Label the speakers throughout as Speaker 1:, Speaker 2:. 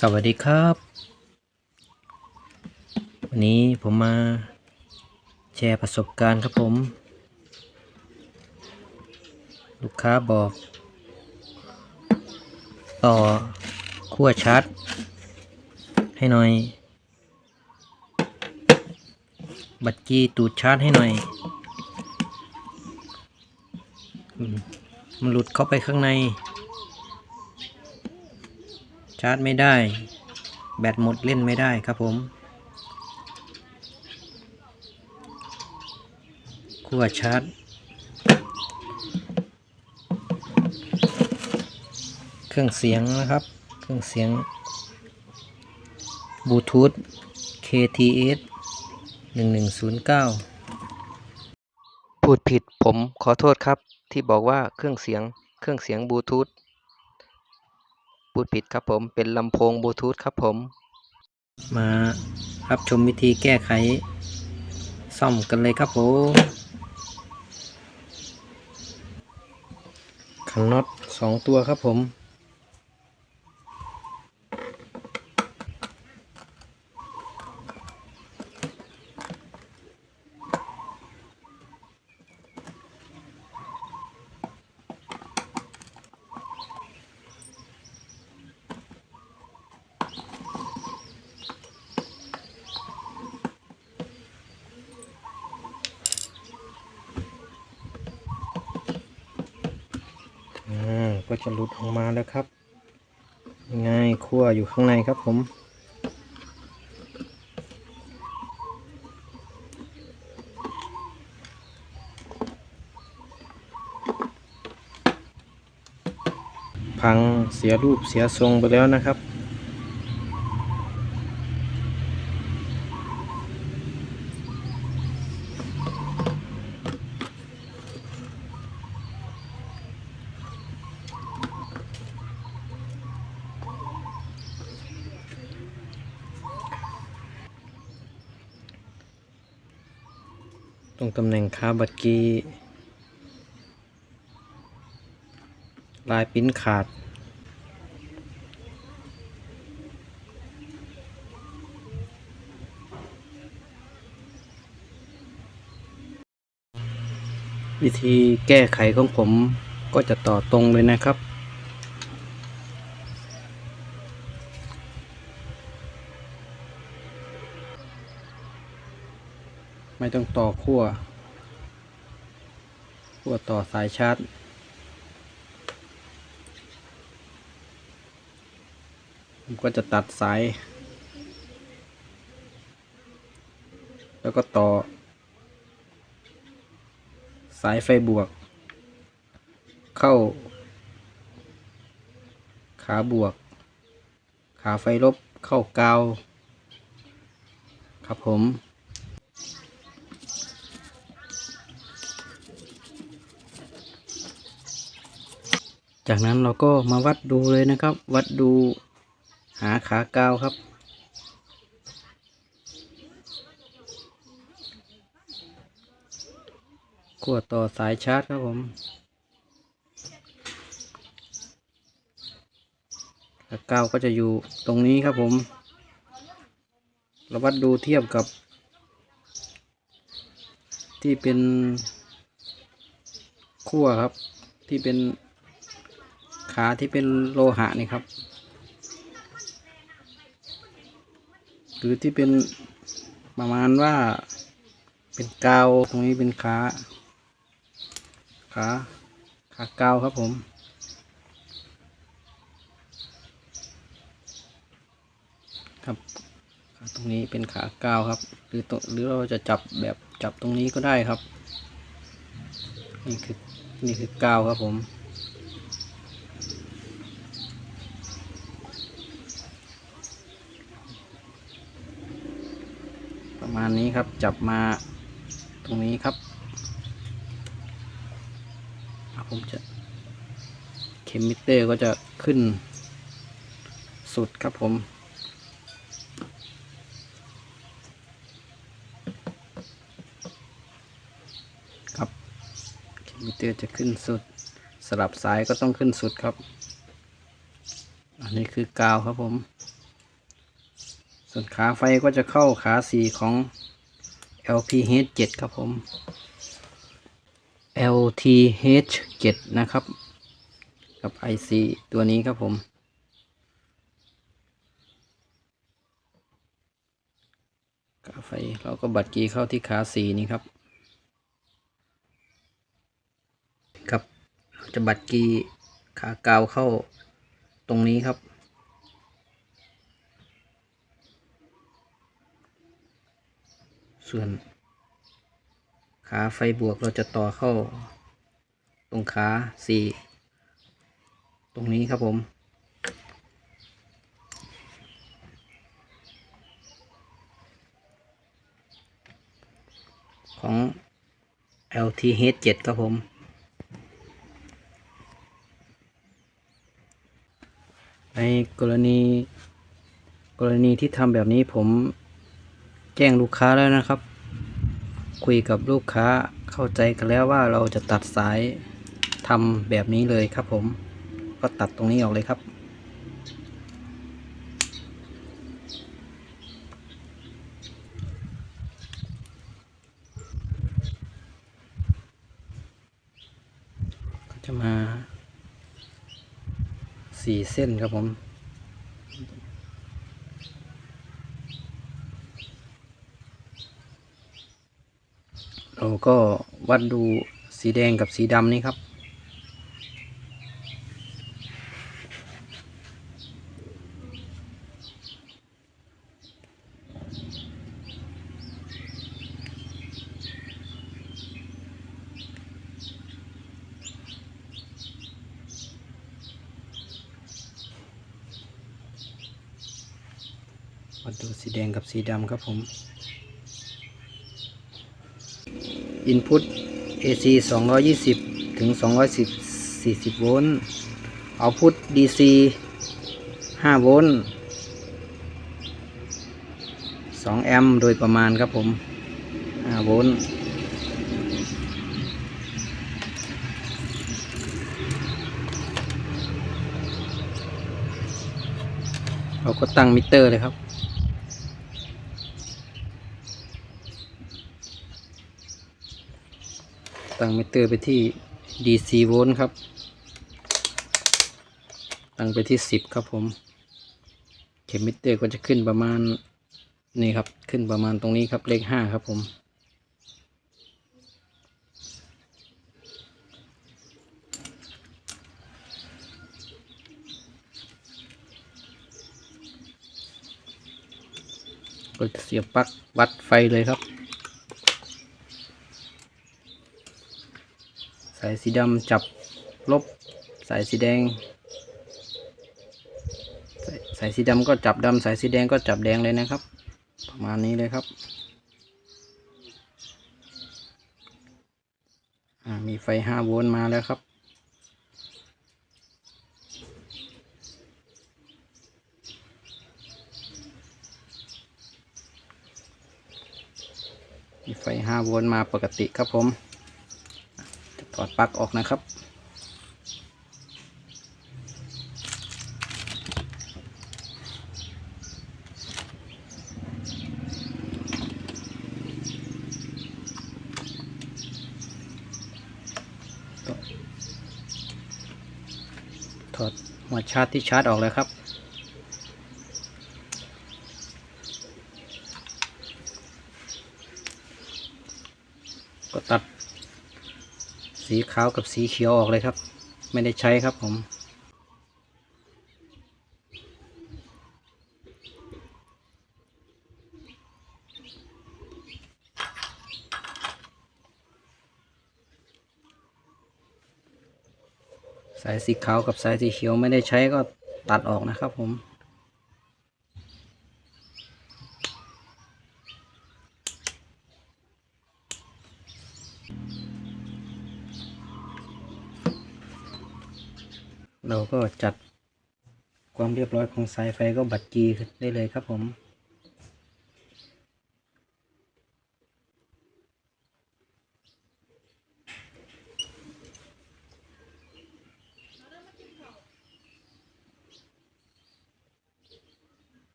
Speaker 1: สวัสดีครับ วันนี้ผมมาแชร์ประสบการณ์ครับผม ลูกค้าบอก ต่อขั้วชาร์จให้หน่อย บัตรกีตูดชาร์จให้หน่อย มันหลุดเข้าไปข้างในาร์จไม่ได้ แบตหมดเล่นไม่ได้ครับผมขั้วชาร์จเครื่องเสียงนะครับ เครื่องเสียงบลูทูธ KTS 1109 พูดผิดผมขอโทษครับที่บอกว่าเครื่องเสียงเครื่องเสียงบลูทูธ พูดผิดครับผม เป็นลำโพงบลูทูธครับผม มารับชมวิธีแก้ไข ซ่อมกันเลยครับผมขันน็อตสองตัวครับผม อ่าก็ จะหลุดออกมาแล้วครับยังไงคั่วอยู่ข้างในครับผม พังเสียรูปเสียทรงไปแล้วนะครับ ตรงตำแหน่งคาบัตรกีลายปิ้นขาด วิธีแก้ไขของผมก็จะต่อตรงเลยนะครับ ไม่ต้องต่อขั้วขั้วต่อสายชาร์จ ก็จะตัดสาย แล้วก็ต่อ สายไฟบวก เข้า ขาบวก ขาไฟลบเข้ากาว ครับผม จากนั้นเราก็มาวัดดูเลยนะครับ วัดดูหาขากาวครับขั้วต่อสายชาร์จครับผมขากาวก็จะอยู่ตรงนี้ครับผม เราวัดดูเทียบกับ ที่เป็นขั้วครับที่เป็น ขาที่เป็นโลหะนี่ครับ หรือที่เป็นประมาณว่าเป็นกาวตรงนี้เป็นขาขาขากาวครับผมครับตรงนี้เป็นขากาวครับ หรือตหรือเราจะจับแบบจับตรงนี้ก็ได้ครับ นี่คือนี่คือกาวครับผม ประมาณนี้ครับจับมาตรงนี้ครับ ผมจะเข็มมิเตอร์ก็จะขึ้นสุดครับผมครับเข็มมิเตอร์จะขึ้นสุด สลับสายก็ต้องขึ้นสุดครับ อันนี้คือกาวครับผม ส่วนขาไฟก็จะเข้าขาสีของ LPH 7 ครับผม LTH 7 นะครับ กับ IC ตัวนี้ครับผมขาไฟเราก็บัดกีเข้าที่ขาสีนี้ครับ ครับเราจะบัดกีขากาวเข้าตรงนี้ครับ ส่วนขาไฟบวกเราจะต่อเข้า ตรงขาสี่ตรงนี้ครับผม ของ LTH 7 ครับผมในกรณีกรณีที่ทำแบบนี้ผม แจ้งลูกค้าแล้วนะครับ คุยกับลูกค้าเข้าใจกันแล้วว่าเราจะตัดสายทำแบบนี้เลยครับผม ก็ตัดตรงนี้ออกเลยครับ ก็จะมาสี่เส้นครับผม เราก็วัดดูสีแดงกับสีดำนี้ครับ วัดดูสีแดงกับสีดำครับผม Input AC 220 ถึง210 40 โวลต์ Output DC 5 โวลต์ 2 แอมป์โดยประมาณครับผม 5 โวลต์เราก็ตั้งมิเตอร์เลยครับ ตั้งมิเตอร์ไปที่ DC โวลต์ครับ ตั้งไปที่ 10 ครับผม เข็มมิเตอร์ก็จะขึ้นประมาณนี่ครับ ขึ้นประมาณตรงนี้ครับเลข 5 ครับผมก็จะเสียบปลั๊กวัดไฟเลยครับ สายสีดำจับลบ สายสีแดง สายสีดำก็จับดำสายสีแดงก็จับแดงเลยนะครับ ประมาณนี้เลยครับมีไฟ5โวลต์มาแล้วครับมีไฟ5โวลต์มาปกติครับผม ดปลั๊กออกนะครับ ถอดหัวชาร์จที่ชาร์จออกเลยครับ ก็ตัด สีขาวกับสีเขียวออกเลยครับ ไม่ได้ใช้ครับผมสายสีขาวกับสายสีเขียวไม่ได้ใช้ก็ตัดออกนะครับผม ก็จัดความเรียบร้อยของสายไฟก็บัดจีได้เลยครับผม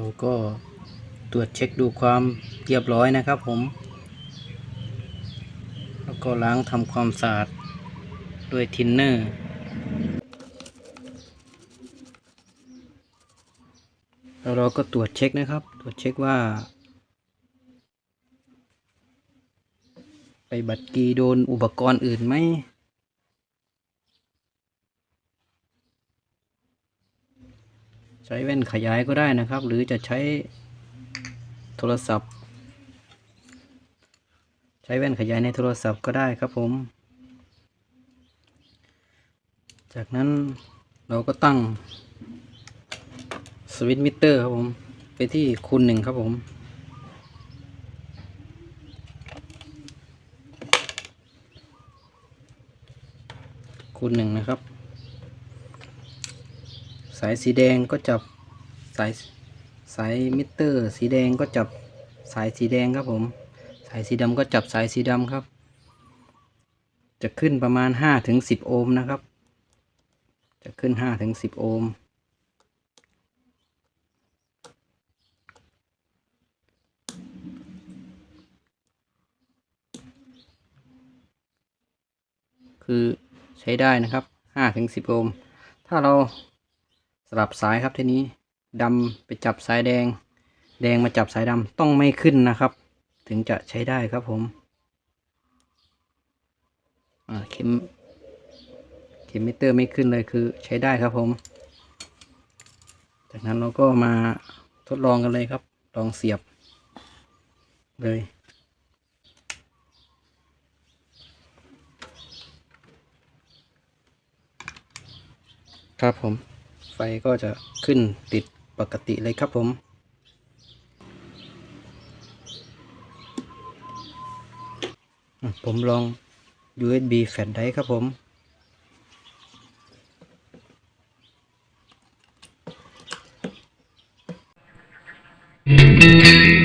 Speaker 1: เราก็ตรวจเช็คดูความเรียบร้อยนะครับผม แล้วก็ล้างทำความสะอาดด้วยทินเนอร์แล้วเราก็ตรวจเช็คนะครับ ตรวจเช็คว่า ไปบัตรกีโดนอุปกรณ์อื่นไหม ใช้แว่นขยายก็ได้นะครับ หรือจะใช้โทรศัพท์ ใช้แว่นขยายในโทรศัพท์ก็ได้ครับผม จากนั้นเราก็ตั้งสวิตช์มิเตอร์ครับผม ไปที่คูณหนึ่งครับผมคูณหนึ่งนะครับ สายสีแดงก็จับสายสายมิเตอร์ สีแดงก็จับสายสีแดงครับผม สายสีดำก็จับสายสีดำครับ จะขึ้นประมาณห้าถึงสิบโอห์มนะครับ จะขึ้นห้าถึงสิบโอห์มคือใช้ได้นะครับห้าถึงสิบโอห์มถ้าเรา สลับสายครับทีนี้ดำไปจับสายแดง แดงมาจับสายดำต้องไม่ขึ้นนะครับ ถึงจะใช้ได้ครับผมอ่าเข็มเข็มมิเตอร์ไม่ขึ้นเลยคือใช้ได้ครับผม จากนั้นเราก็มาทดลองกันเลยครับ ลองเสียบเลยครับผม ไฟก็จะขึ้นติดปกติเลยครับผมผมลอง USB แฟลชไดร์ครับผมเ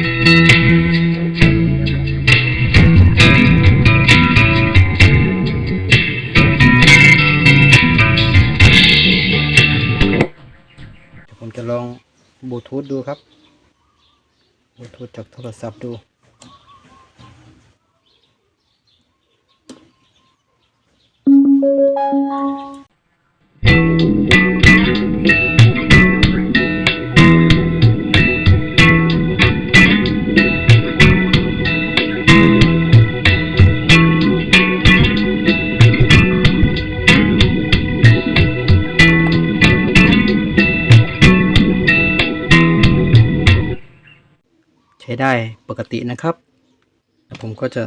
Speaker 1: ทูธดูครับบลูทูธจากโทรศัพท์ดูใช้ ได้ปกตินะครับแล้วผมก็จะ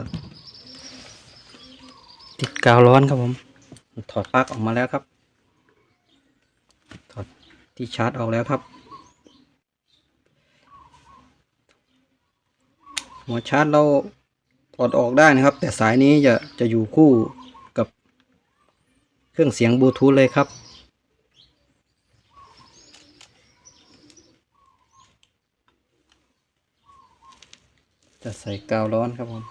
Speaker 1: ติดกาวร้อนครับผม ถอดปลั๊กออกมาแล้วครับ ถอดที่ชาร์จออกแล้วครับ หัวชาร์จเราถอดออกได้นะครับ แต่สายนี้จะจะอยู่คู่กับเครื่องเสียงบลูทูธเลยครับ จะใส่กาวร้อนครับผม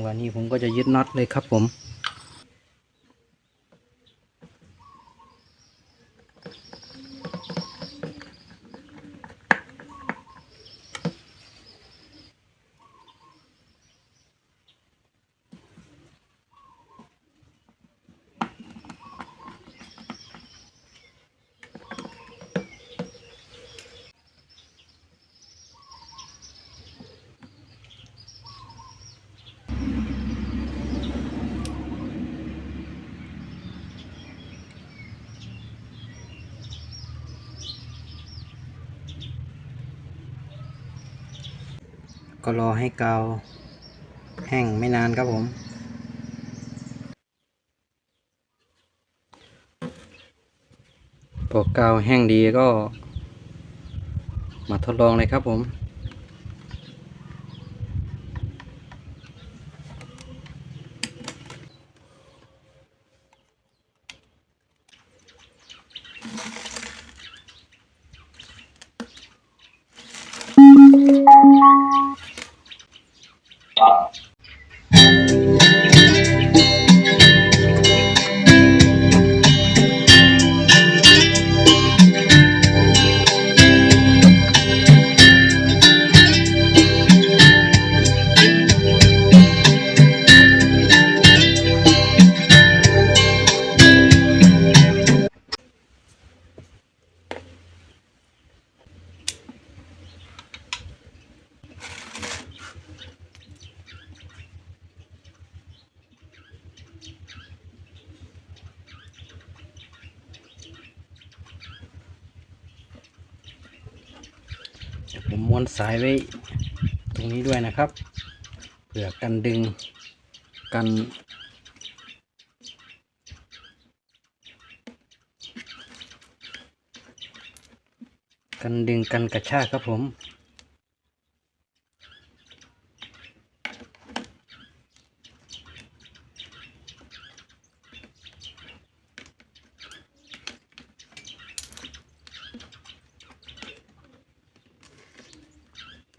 Speaker 1: จังหวะนี้ผมก็จะยึดน็อตเลยครับผม ก็รอให้กาวแห้งไม่นานครับผมพอกาวแห้งดีก็ มาทดลองเลยครับผม สายไว้ตรงนี้ด้วยนะครับเผื่อกันดึงกันกันดึงกันกระชากครับผม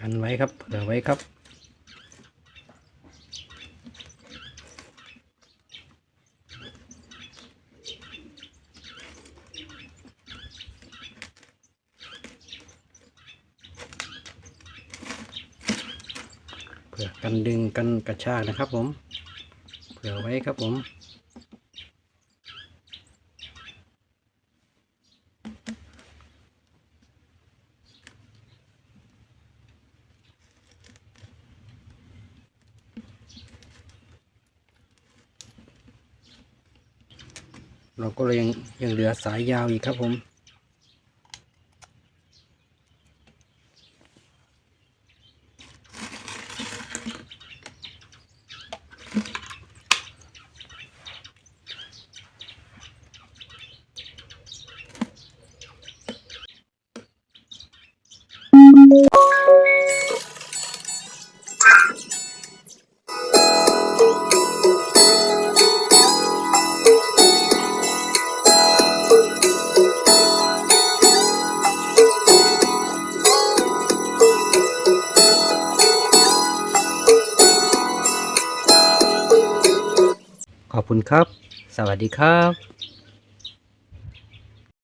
Speaker 1: กันไว้ครับเผื่อไว้ครับ เผื่อกันดึงกันกระชากนะครับผม เผื่อไว้ครับผมเราก็เลยยังยังเหลือสายยาวอีกครับผม ดีครับ